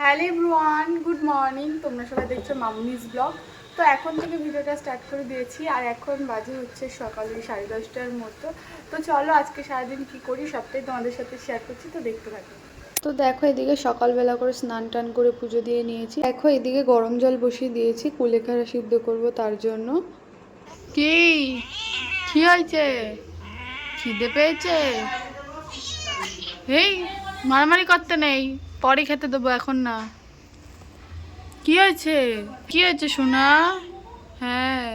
Hello everyone good morning. তোমরা সবাই দেখছ মামনিস ব্লগ। তো এখন থেকে ভিডিওটা স্টার্ট করে দিয়েছি আর এখন বাজে হচ্ছে সকালে সাড়ে দশটার মতো। তো চলো আজকে সারাদিন কি করি সবটাই তোমাদের সাথে শেয়ার করছি তো দেখতে থাকো। তো দেখো এদিকে সকালবেলা করে স্নান টান করে পুজো দিয়ে নিয়েছি। দেখো এদিকে গরম জল বসিয়ে দিয়েছি কুলেখাড়া সিদ্ধ করব তার জন্য। কি? কি হয়েছে? খিদে পেয়েছে? এই মারামারি করতে নেই পরে খেতে দেবো এখন না। কি হয়েছে? কি হয়েছে সোনা? হ্যাঁ।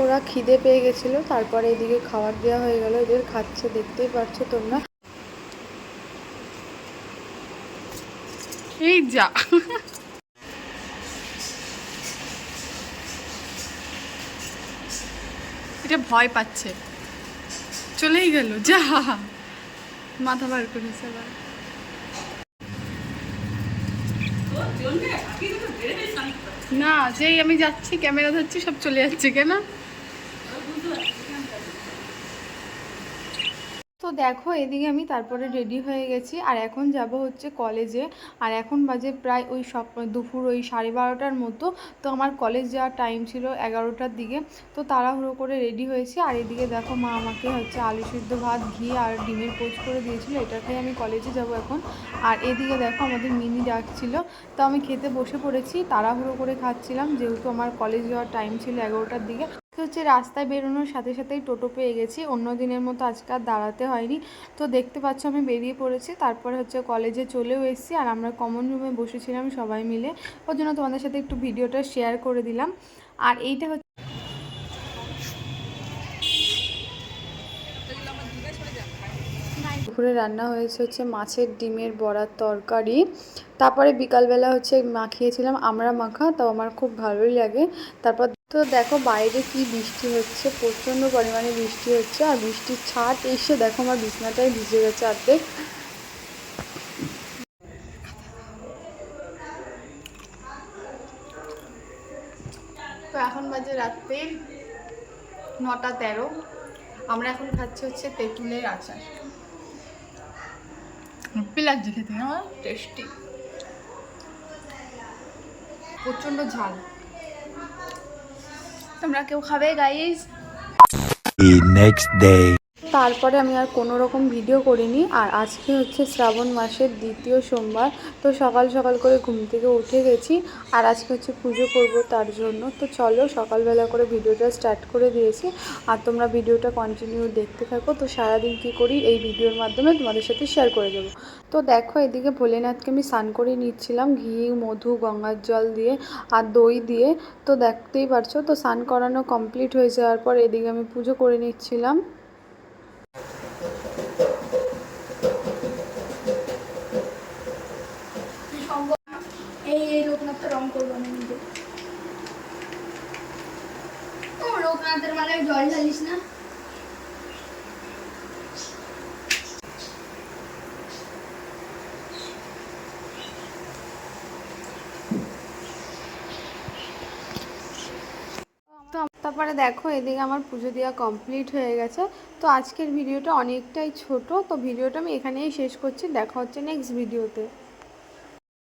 ওরা খিদে পেয়ে গেছিল তারপরে এদিকে খাবার দেওয়া হয়ে গেল এদের খাচ্ছে দেখতেই পাচ্ছ তোমরা। এই যা। এটা ভয় পাচ্ছে। চলেই গেল, যা। মাথা বার করেছে না, যেই আমি যাচ্ছি, ক্যামেরা ধরছি, সব চলে যাচ্ছে, কেন? তো দেখো, এদিকে আমি তারপরে রেডি হয়ে গেছি। আর এখন যাব হচ্ছে কলেজে আর এখন বাজে প্রায় ওই সব, দুপুর ওই সাড়ে বারোটার মতো। তো আমার কলেজ যাওয়ার টাইম ছিল এগারোটার দিকে। তো তাড়াহুড়ো করে রেডি হয়েছি। আর এদিকে দেখো, মা আমাকে হচ্ছে আলু সিদ্ধ ভাত, ঘি আর ডিমের পোচ করে দিয়েছিল। এটা খেয়ে আমি কলেজে যাব এখন। আর এদিকে দেখো, আমাদের মিনি ডাকছিল। তো আমি খেতে বসে পড়েছি। তাড়াহুড়ো করে খাচ্ছিলাম। যেহেতু আমার কলেজ যাওয়ার টাইম ছিল এগারোটার দিকে। তো হচ্ছে রাস্তায় বেরোনোর সাথে সাথেই টোটো পেয়ে গেছি। অন্য দিনের মতো আজকে আর দাঁড়াতে হয়নি। তো দেখতে পাচ্ছ আমি বেরিয়ে পড়েছি। তারপরে হচ্ছে কলেজে চলেও এসেছি আর আমরা কমন রুমে বসেছিলাম সবাই মিলে। ওর জন্য তোমাদের সাথে একটু ভিডিওটা শেয়ার করে দিলাম। আর এইটা হচ্ছে দুপুরে রান্না হয়েছে হচ্ছে মাছের ডিমের বড়ার তরকারি। তারপরে বিকালবেলা হচ্ছে মাখিয়েছিলাম আমরা মাখা তো আমার খুব ভালোই লাগে। তারপর তো দেখো বাইরে কি বৃষ্টি হচ্ছে, প্রচণ্ড পরিমাণে বৃষ্টি হচ্ছে আর বৃষ্টির ছাট এসে দেখো আমার বিছনাটাই ভিজে গেছে অর্ধেক। তো এখন বাজে রাত্রে নটা তেরো। আমরা এখন খাচ্ছি হচ্ছে তেঁতুলের আচার। হেপি লাগছে খেতে আমার টেস্টি। প্রচণ্ড ঝাল। তোমরা কেউ খাবে next তারপরে আমি আর কোনো রকম ভিডিও করিনি। আর আজকে হচ্ছে শ্রাবণ মাসের দ্বিতীয় সোমবার তো সকাল সকাল করে ঘুম থেকে উঠে গেছি। আর আজকে হচ্ছে পুজো করব তার জন্য। তো চলো সকালবেলা করে ভিডিওটা স্টার্ট করে দিয়েছি। আর তোমরা ভিডিওটা কন্টিনিউ দেখতে থাকো। তো সারাদিন কী করি এই ভিডিওর মাধ্যমে তোমাদের সাথে শেয়ার করে দেবো। তো দেখো, এদিকে ভোলেনাথকে আমি স্নান করে নিচ্ছিলাম, ঘি, মধু, গঙ্গার জল দিয়ে আর দই দিয়ে। তো দেখতেই পারছ, তো স্নান করানো কমপ্লিট হয়ে যাওয়ার পর এদিকে আমি পুজো করে নিচ্ছিলাম। এই লোকনাথের মালায় জল ঢালিস না তো তারপরে দেখো, এদিকে আমার পুজো দেওয়া কমপ্লিট হয়ে গেছে। তো আজকের ভিডিওটা অনেকটাই ছোট, তো ভিডিওটা আমি এখানেই শেষ করছি। দেখা হচ্ছে নেক্সট ভিডিওতে